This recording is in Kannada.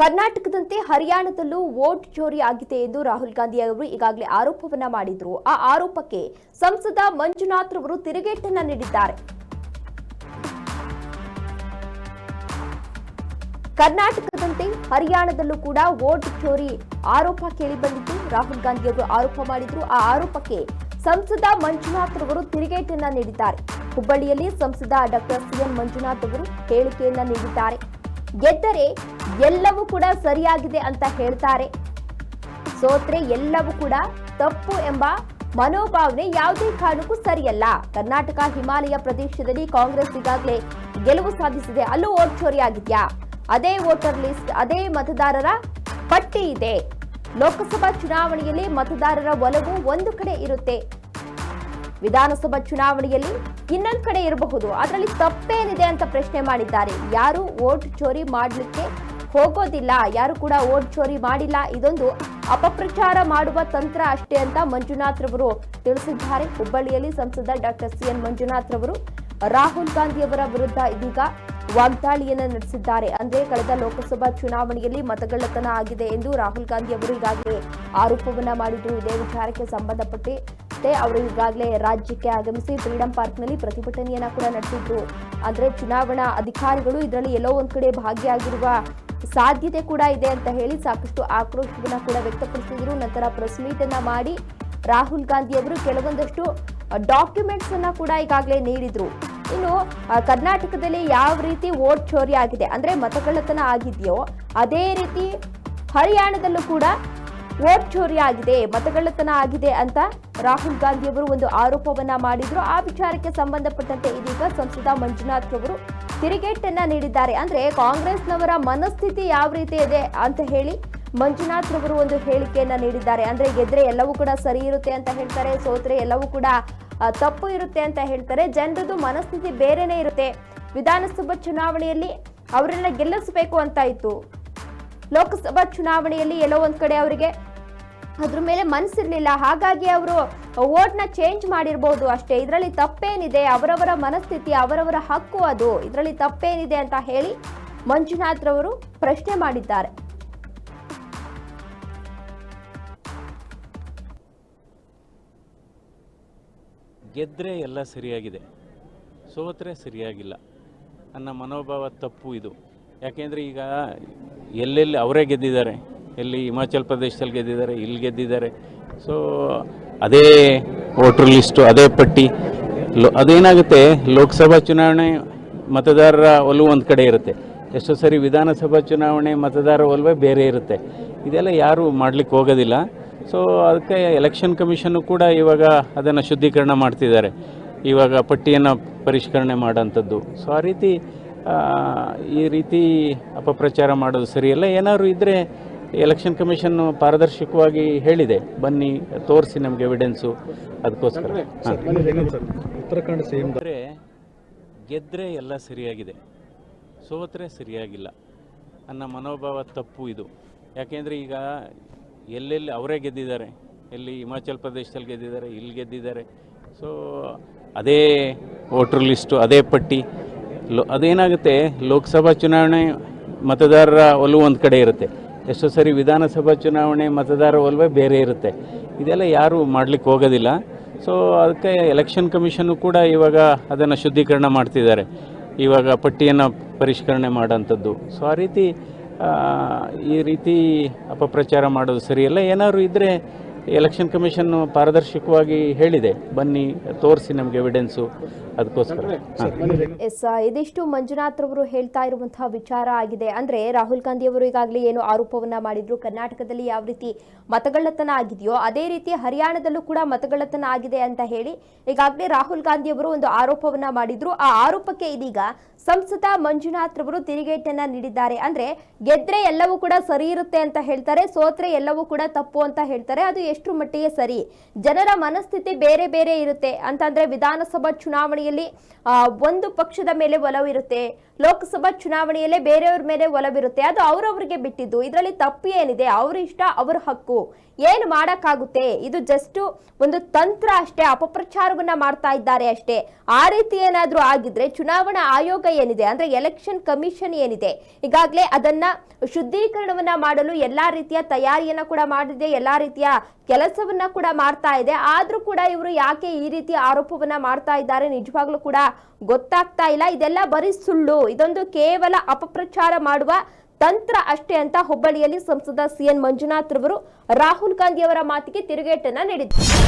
ಕರ್ನಾಟಕದಂತೆ ಹರಿಯಾಣದಲ್ಲೂ ವೋಟ್ ಚೋರಿ ಆಗಿದೆ ಎಂದು ರಾಹುಲ್ ಗಾಂಧಿ ಅವರು ಈಗಾಗಲೇ ಆರೋಪವನ್ನ ಮಾಡಿದ್ರು. ಆ ಆರೋಪಕ್ಕೆ ಸಂಸದ ಮಂಜುನಾಥ್ ಅವರು ತಿರುಗೇಟನ್ನ ನೀಡಿದ್ದಾರೆ. ಕರ್ನಾಟಕದಂತೆ ಹರಿಯಾಣದಲ್ಲೂ ಕೂಡ ವೋಟ್ ಚೋರಿ ಆರೋಪ ಕೇಳಿ ಬಂದಿದ್ದು, ರಾಹುಲ್ ಗಾಂಧಿ ಅವರು ಆರೋಪ ಮಾಡಿದ್ರು. ಆ ಆರೋಪಕ್ಕೆ ಸಂಸದ ಮಂಜುನಾಥ್ ಅವರು ತಿರುಗೇಟನ್ನ ನೀಡಿದ್ದಾರೆ. ಹುಬ್ಬಳ್ಳಿಯಲ್ಲಿ ಸಂಸದ ಡಾಕ್ಟರ್ ಸಿಎನ್ ಮಂಜುನಾಥ್ ಅವರು ಹೇಳಿಕೆಯನ್ನ ನೀಡಿದ್ದಾರೆ. ಗೆದ್ದರೆ ಎಲ್ಲವೂ ಕೂಡ ಸರಿಯಾಗಿದೆ ಅಂತ ಹೇಳ್ತಾರೆ. ಸೋತ್ರೆ ಎಲ್ಲವೂ ಕೂಡ ತಪ್ಪು ಎಂಬ ಮನೋಭಾವನೆ ಯಾವುದೇ ಕಾರಣಕ್ಕೂ ಸರಿಯಲ್ಲ. ಕರ್ನಾಟಕ, ಹಿಮಾಲಯ ಪ್ರದೇಶದಲ್ಲಿ ಕಾಂಗ್ರೆಸ್ ಈಗಾಗಲೇ ಗೆಲುವು ಸಾಧಿಸಿದೆ. ಅಲ್ಲೂ ಓಟ್ ಚೋರಿ ಆಗಿದ್ಯಾ ಅದೇ ವೋಟರ್ ಲಿಸ್ಟ್, ಅದೇ ಮತದಾರರ ಪಟ್ಟಿ ಇದೆ. ಲೋಕಸಭಾ ಚುನಾವಣೆಯಲ್ಲಿ ಮತದಾರರ ಒಲವು ಒಂದು ಕಡೆ ಇರುತ್ತೆ. ವಿಧಾನಸಭಾ ಚುನಾವಣೆಯಲ್ಲಿ ಇನ್ನೊಂದು ಕಡೆ ಇರಬಹುದು. ಅದರಲ್ಲಿ ತಪ್ಪೇನಿದೆ ಅಂತ ಪ್ರಶ್ನೆ ಮಾಡಿದ್ದಾರೆ. ಯಾರು ವೋಟ್ ಚೋರಿ ಮಾಡಲಿಕ್ಕೆ ಹೋಗೋದಿಲ್ಲ, ಯಾರು ಕೂಡ ವೋಟ್ ಚೋರಿ ಮಾಡಿಲ್ಲ, ಇದೊಂದು ಅಪಪ್ರಚಾರ ಮಾಡುವ ತಂತ್ರ ಅಷ್ಟೇ ಅಂತ ಮಂಜುನಾಥ್ ರವರು ತಿಳಿಸಿದ್ದಾರೆ. ಹುಬ್ಬಳ್ಳಿಯಲ್ಲಿ ಸಂಸದ ಡಾಕ್ಟರ್ ಸಿ ಎನ್ ಮಂಜುನಾಥ್ ರವರು, ರಾಹುಲ್ ಗಾಂಧಿಯವರ ವಿರುದ್ಧ ಇದೀಗ ವಾಗ್ದಾಳಿಯನ್ನ ನಡೆಸಿದ್ದಾರೆ. ಅಂದ್ರೆ ಕಳೆದ ಲೋಕಸಭಾ ಚುನಾವಣೆಯಲ್ಲಿ ಮತಗಳ್ಳತನ ಆಗಿದೆ ಎಂದು ರಾಹುಲ್ ಗಾಂಧಿ ಅವರು ಈಗಾಗಲೇ ಆರೋಪವನ್ನ ಮಾಡಿದ್ರು. ಇದೇ ವಿಚಾರಕ್ಕೆ ಸಂಬಂಧಪಟ್ಟಂತೆ ಅವರು ಈಗಾಗಲೇ ರಾಜ್ಯಕ್ಕೆ ಆಗಮಿಸಿ ಫ್ರೀಡಂ ಪಾರ್ಕ್ನಲ್ಲಿ ಪ್ರತಿಭಟನೆಯನ್ನ ಕೂಡ ನಡೆಸಿದ್ರು. ಅಂದ್ರೆ ಚುನಾವಣಾ ಅಧಿಕಾರಿಗಳು ಇದರಲ್ಲಿ ಎಲ್ಲೋ ಒಂದು ಕಡೆ ಭಾಗಿಯಾಗಿರುವ ಸಾಧ್ಯತೆ ಕೂಡ ಇದೆ ಅಂತ ಹೇಳಿ ಸಾಕಷ್ಟು ಆಕ್ರೋಶವನ್ನ ಕೂಡ ವ್ಯಕ್ತಪಡಿಸಿದ್ರು. ನಂತರ ಪ್ರೆಸ್ ಮೀಟ್ ಅನ್ನ ಮಾಡಿ ರಾಹುಲ್ ಗಾಂಧಿ ಅವರು ಕೆಲವೊಂದಷ್ಟು ಡಾಕ್ಯುಮೆಂಟ್ಸ್ ಅನ್ನ ಕೂಡ ಈಗಾಗಲೇ ನೀಡಿದ್ರು. ಇನ್ನು ಕರ್ನಾಟಕದಲ್ಲಿ ಯಾವ ರೀತಿ ವೋಟ್ ಚೋರಿ ಆಗಿದೆ, ಅಂದ್ರೆ ಮತಗಳ್ಳತನ ಆಗಿದೆಯೋ, ಅದೇ ರೀತಿ ಹರಿಯಾಣದಲ್ಲೂ ಕೂಡ ವೋಟ್ ಚೋರಿ ಆಗಿದೆ, ಮತಗಳ್ಳತನ ಆಗಿದೆ ಅಂತ ರಾಹುಲ್ ಗಾಂಧಿ ಅವರು ಒಂದು ಆರೋಪವನ್ನ ಮಾಡಿದ್ರು. ಆ ವಿಚಾರಕ್ಕೆ ಸಂಬಂಧಪಟ್ಟಂತೆ ಇದೀಗ ಸಂಸದ ಮಂಜುನಾಥ್ ಅವರು ತಿರುಗೇಟನ್ನ ನೀಡಿದ್ದಾರೆ. ಅಂದ್ರೆ ಕಾಂಗ್ರೆಸ್ನವರ ಮನಸ್ಥಿತಿ ಯಾವ ರೀತಿ ಇದೆ ಅಂತ ಹೇಳಿ ಮಂಜುನಾಥ್ ರವರು ಒಂದು ಹೇಳಿಕೆಯನ್ನ ನೀಡಿದ್ದಾರೆ. ಅಂದ್ರೆ ಗೆದ್ರೆ ಎಲ್ಲವೂ ಕೂಡ ಸರಿ ಇರುತ್ತೆ ಅಂತ ಹೇಳ್ತಾರೆ, ಸೋತ್ರೆ ಎಲ್ಲವೂ ಕೂಡ ತಪ್ಪು ಇರುತ್ತೆ ಅಂತ ಹೇಳ್ತಾರೆ. ಜನರದು ಮನಸ್ಥಿತಿ ಬೇರೆನೇ ಇರುತ್ತೆ. ವಿಧಾನಸಭಾ ಚುನಾವಣೆಯಲ್ಲಿ ಅವರನ್ನ ಗೆಲ್ಲಿಸಬೇಕು ಅಂತ ಇತ್ತು. ಲೋಕಸಭಾ ಚುನಾವಣೆಯಲ್ಲಿ ಎಲ್ಲೋ ಒಂದ್ ಕಡೆ ಅವರಿಗೆ ಅದ್ರ ಮೇಲೆ ಮನಸ್ಸಿರ್ಲಿಲ್ಲ ಹಾಗಾಗಿ ಅವರು ವೋಟ್ನ ಚೇಂಜ್ ಮಾಡಿರ್ಬೋದು ಅಷ್ಟೇ. ಇದರಲ್ಲಿ ತಪ್ಪೇನಿದೆ? ಅವರವರ ಮನಸ್ಥಿತಿ, ಅವರವರ ಹಕ್ಕು ಅದು. ಇದರಲ್ಲಿ ತಪ್ಪೇನಿದೆ ಅಂತ ಹೇಳಿ ಮಂಜುನಾಥ್ರವರು ಪ್ರಶ್ನೆ ಮಾಡಿದ್ದಾರೆ. ಗೆದ್ದರೆ ಎಲ್ಲ ಸರಿಯಾಗಿದೆ. ಸೋತ್ರೆ ಸರಿಯಾಗಿಲ್ಲ. ನನ್ನ ಮನೋಭಾವ ತಪ್ಪು ಇದು. ಯಾಕೆಂದರೆ ಈಗ ಎಲ್ಲೆಲ್ಲಿ ಅವರೇ ಗೆದ್ದಿದ್ದಾರೆ? ಎಲ್ಲಿ ಹಿಮಾಚಲ್ ಪ್ರದೇಶದಲ್ಲಿ ಗೆದ್ದಿದ್ದಾರೆ, ಇಲ್ಲಿ ಗೆದ್ದಿದ್ದಾರೆ. ಸೊ ಅದೇ ವೋಟ್ರ್ ಲಿಸ್ಟು ಅದೇ ಪಟ್ಟಿ. ಲೋ, ಅದೇನಾಗುತ್ತೆ, ಲೋಕಸಭಾ ಚುನಾವಣೆ ಮತದಾರರ ಒಲವು ಒಂದು ಕಡೆ ಇರುತ್ತೆ. ಎಷ್ಟೋ ಸರಿ ವಿಧಾನಸಭಾ ಚುನಾವಣೆ ಮತದಾರರ ಒಲವೇ ಬೇರೆ ಇರುತ್ತೆ. ಇದೆಲ್ಲ ಯಾರೂ ಮಾಡಲಿಕ್ಕೆ ಹೋಗೋದಿಲ್ಲ. ಸೊ ಅದಕ್ಕೆ ಎಲೆಕ್ಷನ್ ಕಮಿಷನ್ನು ಕೂಡ ಇವಾಗ ಅದನ್ನು ಶುದ್ಧೀಕರಣ ಮಾಡ್ತಿದ್ದಾರೆ. ಇವಾಗ ಪಟ್ಟಿಯನ್ನು ಪರಿಷ್ಕರಣೆ ಮಾಡೋಂಥದ್ದು ಸೊ ಆ ರೀತಿ ಈ ರೀತಿ ಅಪಪ್ರಚಾರ ಮಾಡೋದು ಸರಿಯಲ್ಲ. ಏನಾದ್ರು ಇದ್ದರೆ ಎಲೆಕ್ಷನ್ ಕಮಿಷನ್ ಪಾರದರ್ಶಕವಾಗಿ ಹೇಳಿದೆ. ಬನ್ನಿ ತೋರಿಸಿ ನಮಗೆ ಎವಿಡೆನ್ಸು ಅದಕ್ಕೋಸ್ಕರ. ಉತ್ತರಾಖಂಡ ಅಂದರೆ ಗೆದ್ದರೆ ಎಲ್ಲ ಸರಿಯಾಗಿದೆ. ಸೋತ್ರೆ ಸರಿಯಾಗಿಲ್ಲ. ನನ್ನ ಮನೋಭಾವ ತಪ್ಪು ಇದು. ಯಾಕೆಂದರೆ ಈಗ ಎಲ್ಲೆಲ್ಲಿ ಅವರೇ ಗೆದ್ದಿದ್ದಾರೆ ಎಲ್ಲಿ ಹಿಮಾಚಲ್ ಪ್ರದೇಶದಲ್ಲಿ ಗೆದ್ದಿದ್ದಾರೆ ಇಲ್ಲಿ ಗೆದ್ದಿದ್ದಾರೆ. ಸೊ ಅದೇ ವೋಟ್ರ್ ಲಿಸ್ಟು ಅದೇ ಪಟ್ಟಿ. ಲೋ ಅದೇನಾಗುತ್ತೆ ಲೋಕಸಭಾ ಚುನಾವಣೆ ಮತದಾರರ ಒಲವು ಒಂದು ಕಡೆ ಇರುತ್ತೆ. ಎಷ್ಟೋ ಸರಿ ವಿಧಾನಸಭಾ ಚುನಾವಣೆ ಮತದಾರ ಒಲ್ವೇ ಬೇರೆ ಇರುತ್ತೆ. ಇದೆಲ್ಲ ಯಾರೂ ಮಾಡಲಿಕ್ಕೆ ಹೋಗೋದಿಲ್ಲ. ಸೊ ಅದಕ್ಕೆ ಎಲೆಕ್ಷನ್ ಕಮಿಷನ್ನು ಕೂಡ ಇವಾಗ ಅದನ್ನು ಶುದ್ಧೀಕರಣ ಮಾಡ್ತಿದ್ದಾರೆ. ಇವಾಗ ಪಟ್ಟಿಯನ್ನು ಪರಿಷ್ಕರಣೆ ಮಾಡೋಂಥದ್ದು. ಸೊ ಆ ರೀತಿ ಈ ರೀತಿ ಅಪಪ್ರಚಾರ ಮಾಡೋದು ಸರಿಯಲ್ಲ. ಏನಾದರೂ ಇದ್ದರೆ ಎಲೆಕ್ಷನ್ ಕಮಿಷನ್ ಪಾರದರ್ಶಕವಾಗಿ ಹೇಳಿದೆ ಬನ್ನಿ ತೋರಿಸಿ ನಮಗೆ ಎವಿಡೆನ್ಸು ಅದಕ್ಕೋಸ್ಕರ. ಎಸ್ ಇದಿಷ್ಟು ಮಂಜುನಾಥ್ ರವರು ಹೇಳ್ತಾ ಇರುವಂತಹ ವಿಚಾರ ಆಗಿದೆ. ಅಂದ್ರೆ ರಾಹುಲ್ ಗಾಂಧಿ ಅವರು ಈಗಾಗಲೇ ಏನು ಆರೋಪವನ್ನ ಮಾಡಿದ್ರು ಕರ್ನಾಟಕದಲ್ಲಿ ಯಾವ ರೀತಿ ಮತಗಳ್ಳತನ ಆಗಿದೆಯೋ ಅದೇ ರೀತಿ ಹರಿಯಾಣದಲ್ಲೂ ಕೂಡ ಮತಗಳ್ಳತನ ಆಗಿದೆ ಅಂತ ಹೇಳಿ ಈಗಾಗಲೇ ರಾಹುಲ್ ಗಾಂಧಿ ಅವರು ಒಂದು ಆರೋಪವನ್ನ ಮಾಡಿದ್ರು. ಆ ಆರೋಪಕ್ಕೆ ಇದೀಗ ಸಂಸದ ಮಂಜುನಾಥ್ ರವರು ತಿರುಗೇಟನ್ನ ನೀಡಿದ್ದಾರೆ. ಅಂದ್ರೆ ಗೆದ್ರೆ ಎಲ್ಲವೂ ಕೂಡ ಸರಿ ಇರುತ್ತೆ ಅಂತ ಹೇಳ್ತಾರೆ ಸೋತ್ರೆ ಎಲ್ಲವೂ ಕೂಡ ತಪ್ಪು ಅಂತ ಹೇಳ್ತಾರೆ. ಅದು ಎಷ್ಟು ಮಟ್ಟಿಗೆ ಸರಿ? ಜನರ ಮನಸ್ಥಿತಿ ಬೇರೆ ಬೇರೆ ಇರುತ್ತೆ. ಅಂತಂದ್ರೆ ವಿಧಾನಸಭಾ ಚುನಾವಣೆಯಲ್ಲಿ ಒಂದು ಪಕ್ಷದ ಮೇಲೆ ಒಲವಿರುತ್ತೆ ಲೋಕಸಭಾ ಚುನಾವಣೆಯಲ್ಲೇ ಬೇರೆಯವ್ರ ಮೇಲೆ ಒಲವಿರುತ್ತೆ ಅದು ಅವ್ರವ್ರಿಗೆ ಬಿಟ್ಟಿದ್ದು. ಇದರಲ್ಲಿ ತಪ್ಪು ಏನಿದೆ? ಅವ್ರ ಇಷ್ಟ, ಅವ್ರ ಹಕ್ಕು. ಏನು ಮಾಡಕ್ಕಾಗುತ್ತೆ? ಇದು ಜಸ್ಟ್ ಒಂದು ತಂತ್ರ ಅಷ್ಟೇ. ಅಪಪ್ರಚಾರವನ್ನ ಮಾಡ್ತಾ ಇದ್ದಾರೆ ಅಷ್ಟೇ. ಆ ರೀತಿ ಏನಾದರೂ ಆಗಿದ್ರೆ ಚುನಾವಣಾ ಆಯೋಗ ಏನಿದೆ? ಅಂದ್ರೆ ಎಲೆಕ್ಷನ್ ಕಮಿಷನ್ ಏನಿದೆ? ಈಗಾಗಲೇ ಅದನ್ನ ಶುದ್ಧೀಕರಣವನ್ನ ಮಾಡಲು ಎಲ್ಲಾ ರೀತಿಯ ತಯಾರಿಯನ್ನ ಕೂಡ ಮಾಡಿದೆ. ಎಲ್ಲಾ ರೀತಿಯ ಕೆಲಸವನ್ನ ಕೂಡ ಮಾಡ್ತಾ ಇದೆ. ಆದ್ರೂ ಕೂಡ ಇವರು ಯಾಕೆ ಈ ರೀತಿ ಆರೋಪವನ್ನ ಮಾಡ್ತಾ ಇದ್ದಾರೆ ನಿಜವಾಗ್ಲೂ ಕೂಡ ಗೊತ್ತಾಗ್ತಾ ಇಲ್ಲ. ಇದೆಲ್ಲ ಬರೀ ಸುಳ್ಳು. ಇದೊಂದು ಕೇವಲ ಅಪಪ್ರಚಾರ ಮಾಡುವ ತಂತ್ರ ಅಷ್ಟೇ ಅಂತ ಹುಬ್ಬಳ್ಳಿಯಲ್ಲಿ ಸಂಸದ ಸಿ ಎನ್ ಮಂಜುನಾಥ್ ರವರು ರಾಹುಲ್ ಗಾಂಧಿ ಅವರ ಮಾತಿಗೆ ತಿರುಗೇಟನ್ನ ನೀಡಿದ್ದಾರೆ